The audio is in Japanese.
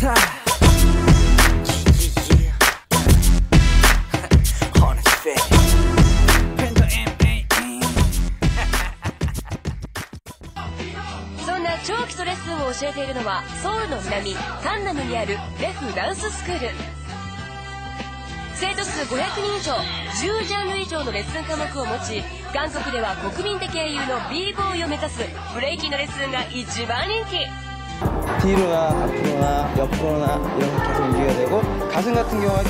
たそんな長期とレッスンを教えているのはソウルの南カンナムにあるレフダンススクール。生徒数500人以上10ジャンル以上のレッスン科目を持ち韓国では国民的英雄の b ボーイを目指すブレイキンのレッスンが一番人気。 뒤로나 앞으로나 옆으로나 이렇게 계속 움직여야 되고 가슴 같은 경우는